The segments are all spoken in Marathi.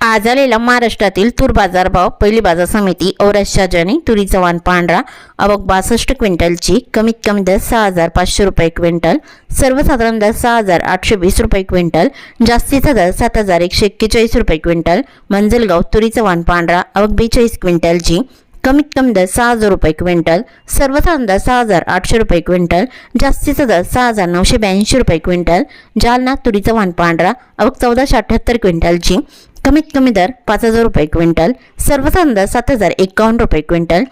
आज आलेला महाराष्ट्रातील तूर बाजारभाव पहिली बाजार समिती औरसच्या जनी तुरीचा वाण पांढरा आवक बासष्ट क्विंटलची कमीत कमी दर सहा हजार पाचशे रुपये क्विंटल सर्वसाधारण दर सहा हजार आठशे वीस रुपये क्विंटल जास्तीचा दर सात हजार एकशे एक्केचाळीस रुपये क्विंटल मंजलगाव तुरीचा वाण पांढरा आवक बेचाळीस क्विंटलची कमीत कमी दर सहा हजार रुपये क्विंटल सर्वसाधारण दर सहा हजार आठशे रुपये क्विंटल जास्तीचा दर सहा हजार नऊशे ब्याऐंशी रुपये क्विंटल जालना तुरीचा वाण पांढरा अवघ चौदाशे अठ्ठ्याहत्तर क्विंटलची कमीत कमी दर पाच हजार रुपये क्विंटल सर्वसाधारण दर सात हजार एकावन्न रुपये क्विंटल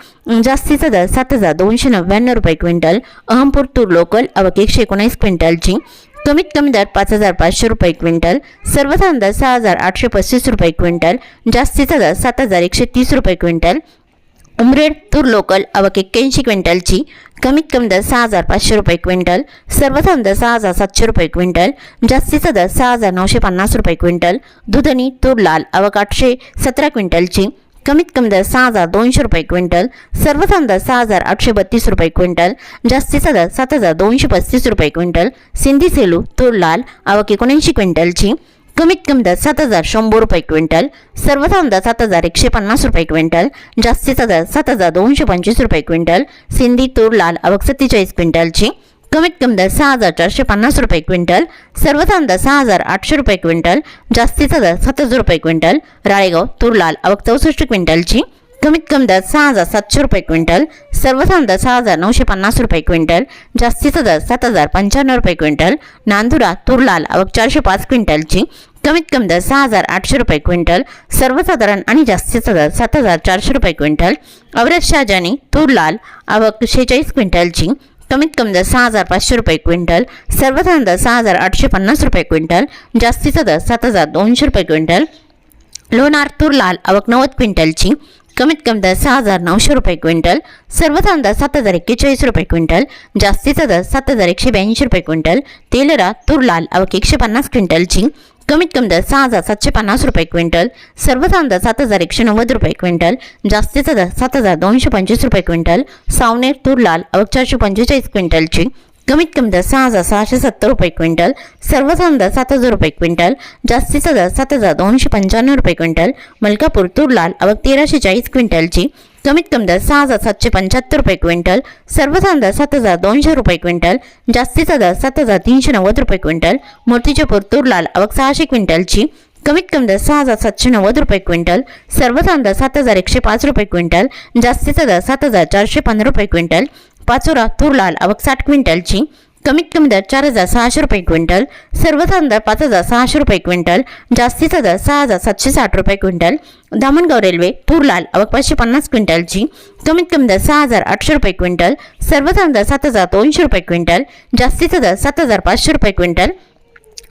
जास्तीचा दर सात हजार दोनशे नव्याण्णव रुपये क्विंटल अहमपूर तूर लोकल अवक एकशे एकोणीस क्विंटलची कमीत कमी दर पाच हजार पाचशे रुपये क्विंटल सर्वसाधारण दर सहा हजार आठशे पस्तीस रुपये क्विंटल जास्तीचा दर सात हजार एकशे तीस रुपये क्विंटल उमरेड तूर लोकल अवक एक्क्याऐंशी क्विंटलची. कमीत कमी दर सहा हजार पाचशे रुपये क्विंटल. सर्वसाधारण दर सहा हजार सातशे रुपये क्विंटल. जास्तीचा दर सहा हजार नऊशे पन्नास रुपये क्विंटल. दुधनी तूर लाल अवक आठशे सतरा क्विंटलची. कमीत कमी दर सहा हजार दोनशे रुपये क्विंटल. सर्वसाधारण दर सहा हजार आठशे बत्तीस रुपये क्विंटल. जास्तीचा दर सात हजार दोनशे पस्तीस रुपये क्विंटल. सिंधी सेलू तूर लाल अवक एकोणऐंशी क्विंटलची. कमीत कमी दर सात हजार शंभर रुपये क्विंटल सर्वसाधारण दर सात हजार एकशे पन्नास रुपये क्विंटल जास्तीचा दर सात हजार दोनशे पंचवीस रुपये क्विंटल सिंधी तूर लाल अवक सत्तेचाळीस क्विंटलची कमीत कमी दर सहा हजार चारशे पन्नास रुपये क्विंटल सर्वसाधारण दर सहा हजार आठशे रुपये क्विंटल जास्तीचा दर सात हजार रुपये क्विंटल राळेगाव तूर लाल अवक चौसष्ट क्विंटलची कमीत कमी दर सहा हजार सातशे रुपये क्विंटल सर्वसाधारण दर सहा हजार नऊशे पन्नास रुपये क्विंटल जास्तीचा दर सात हजार पंच्याण्णव रुपये क्विंटल नांदुरा तूर लाल अवक चारशे पाच क्विंटलची कमीत कमी दर सहा हजार आठशे रुपये क्विंटल सर्वसाधारण आणि जास्तीचा दर सात हजार चारशे रुपये क्विंटल अवरेज शाहजानी तूर लाल आवक शेहेचाळीस क्विंटलची कमीत कमी दर सहा हजार पाचशे रुपये क्विंटल सर्वसाधारण दर सहा हजार आठशे पन्नास रुपये क्विंटल जास्तीचा दर सात हजार दोनशे रुपये क्विंटल लोणार तूर लाल आवक नव्वद क्विंटलची कमीत कमी दर सहा हजार नऊशे रुपये क्विंटल सर्वसाधारण दर सात हजार एक्केचाळीस रुपये क्विंटल जास्तीचा दर सात हजार एकशे ब्याऐंशी रुपये क्विंटल तेलरा तूर लाल आवक एकशे पन्नास क्विंटलची कमीत कमी दर सहा हजार सातशे पन्नास रुपये क्विंटल सर्वसाधारण दर सात हजार एकशे नव्वद रुपये क्विंटल जास्तीचा दर सात हजार दोनशे पंचवीस रुपये क्विंटल सावनेर तूर लाल आवक चारशे पंचेचाळीस क्विंटलची कमीत कमी दर सहा हजार सहाशे सत्तर रुपये क्विंटल सर्वसाधारण दर सात हजार रुपये क्विंटल जास्तीचा दर सात हजार दोनशे पंच्याण्णव रुपये क्विंटल मलकापूर तूर लाल अवक तेराशे चाळीस क्विंटलची कमीत कमी दर सहा हजार सातशे पंच्याहत्तर रुपये क्विंटल सर्वसाधारण दर सात हजार दोनशे रुपये क्विंटल जास्तीचा दर सात हजार तीनशे नव्वद रुपये क्विंटल मूर्तीचेपूर तूर लाल आवक सहाशे क्विंटलची कमीत कमी दर सहा हजार सातशे नव्वद रुपये क्विंटल सर्वसाधारण दर सात हजार एकशे पाच रुपये क्विंटल जास्तीचा दर सात हजार चारशे पंधरा रुपये क्विंटल पाचोरा तूर लाल आवक साठ क्विंटलची कमीत कमी दर चार हजार सहाशे रुपये क्विंटल सर्वसाधारण दर पाच हजार सहाशे रुपये क्विंटल जास्तीचा दर सहा हजार सातशे साठ रुपये क्विंटल धामणगाव रेल्वे तूर लाल अवक पाचशे पन्नास क्विंटलची कमीत कमी दर सहा हजार आठशे रुपये क्विंटल सर्वसाधारण दर सात हजार दोनशे रुपये क्विंटल जास्तीचा दर सात हजार पाचशे रुपये क्विंटल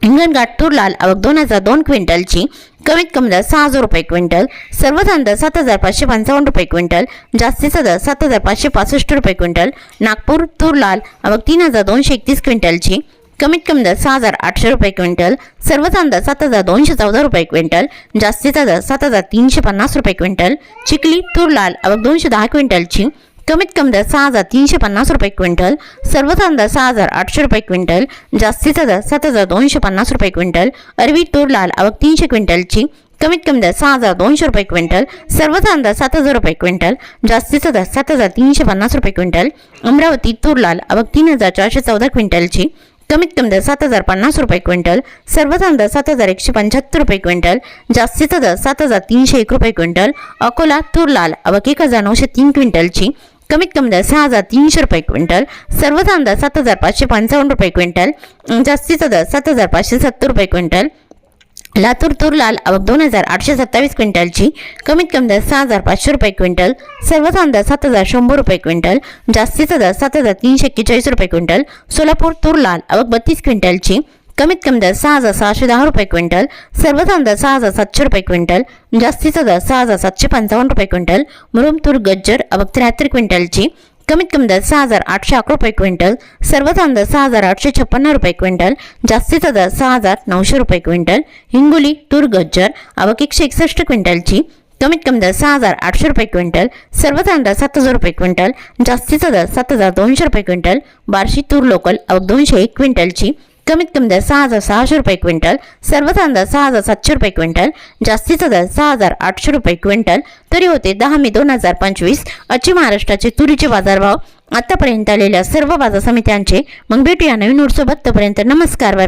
हिंगणघाट थूर लाल अवक दोन हजार दोन क्विंटलची. कमीत कमी दर सहा हजार रुपये क्विंटल. सर्वसाधारण दर सात हजार पाचशे पंचावन्न रुपये क्विंटल. जास्तीचा दर सात हजार पाचशे पासष्ट रुपये क्विंटल. नागपूर तूर लाल अवक तीन हजार दोनशे एकतीस क्विंटलची. कमीत कमी दर सहा हजार आठशे रुपये क्विंटल. सर्वसाधारण दर सात हजार दोनशे चौदा रुपये क्विंटल. जास्तीचा दर सात हजार तीनशे पन्नास रुपये क्विंटल. चिखली तूर लाल अवक दोनशे दहा क्विंटलची. कमीत कमी दर सहा हजार तीनशे पन्नास रुपये क्विंटल सर्वसाधारण दर सहा हजार आठशे रुपये क्विंटल जास्तीचा दर सात हजार दोनशे पन्नास रुपये क्विंटल अरवी तूर लाल अवक तीनशे क्विंटलची कमीत कमी दर सहा हजार दोनशे रुपये क्विंटल सर्वसाधारण दर सात हजार रुपये क्विंटल जास्तीचा दर सात हजार तीनशे पन्नास रुपये क्विंटल अमरावती तूर लाल आवक तीन हजार चारशे चौदा क्विंटलची कमीत कमी दर सात हजार पन्नास रुपये क्विंटल सर्वसाधारण दर सात हजार एकशे पंच्याहत्तर रुपये क्विंटल जास्तीचा दर सात हजार तीनशे एक रुपये क्विंटल अकोला तूर लाल अवक एक हजार नऊशे तीन क्विंटलची कमीत कमी दर सहा हजार तीनशे रुपये क्विंटल सर्वसाधारण दर सात हजार पाचशे पंचावन्न रुपये क्विंटल जास्तीचा दर सात हजार पाचशे सत्तर रुपये क्विंटल लातूर तूर लाल आवक दोन हजार आठशे सत्तावीस क्विंटलची कमीत कमी दर सहा हजार पाचशे रुपये क्विंटल सर्वसाधारण दर सात हजार शंभर रुपये क्विंटल जास्तीचा दर सात हजार तीनशे एक्केचाळीस रुपये क्विंटल सोलापूर तूर लाल आवक बत्तीस क्विंटलची कमीत कमी दर सहा हजार सहाशे दहा रुपये क्विंटल सर्वसाधारण दर सहा हजार सातशे रुपये क्विंटल जास्तीचा दर सहा हजार सातशे पंचावन्न रुपये क्विंटल मुरुम तूर गज्जर अबक त्र्याहत्तर क्विंटलची कमीत कमी दर सहा हजार आठशे अकरा रुपये क्विंटल सर्वसाधारण दर सहा हजार आठशे छप्पन्न रुपये क्विंटल जास्तीचा दर सहा हजार नऊशे रुपये क्विंटल हिंगोली तूर गज्जर आवक एकशे एकसष्ट क्विंटलची कमीत कमी दर सहा हजार आठशे रुपये क्विंटल सर्वसाधारण दर सात हजार रुपये क्विंटल जास्तीचा दर सात हजार दोनशे रुपये क्विंटल बार्शी तूर लोकल अव दोनशे एक क्विंटलची कमीत कमी दर सहा हजार सहाशे रुपये क्विंटल सर्वसाधारण दर सहा हजार सातशे रुपये क्विंटल जास्तीचा दर सहा हजार आठशे रुपये क्विंटल. तरी होते दहा मे दोन हजार पंचवीस. आजचे महाराष्ट्राचे तुरीचे बाजारभाव आतापर्यंत आलेल्या सर्व बाजार समित्यांचे. मग भेटूया नवीन नोटसोबत तोपर्यंत नमस्कार बाय.